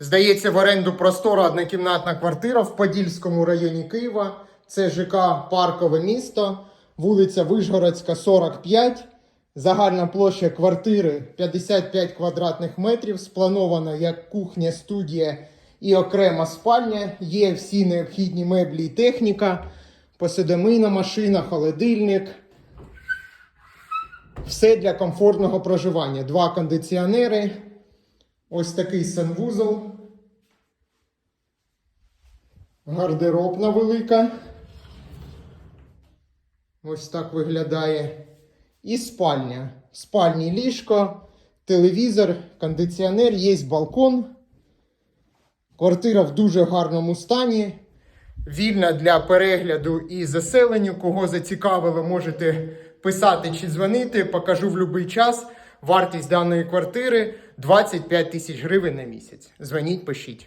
Здається, в оренду простора однокімнатна квартира в Подільському районі Києва. Це ЖК Паркове місто, вулиця Вишгородська, 45. Загальна площа квартири 55 квадратних метрів. Спланована як кухня, студія і окрема спальня. Є всі необхідні меблі і техніка, посудомийна машина, холодильник. Все для комфортного проживання. Два кондиціонери. Ось такий санвузол. Гардеробна велика. Ось так виглядає. І спальня. Спальні ліжко, телевізор, кондиціонер, є балкон. Квартира в дуже гарному стані. Вільна для перегляду і заселенню. Кого зацікавило, можете писати чи дзвонити. Покажу в будь-який час. Вартість даної квартири 25 тисяч гривень на місяць. Дзвоніть, пишіть.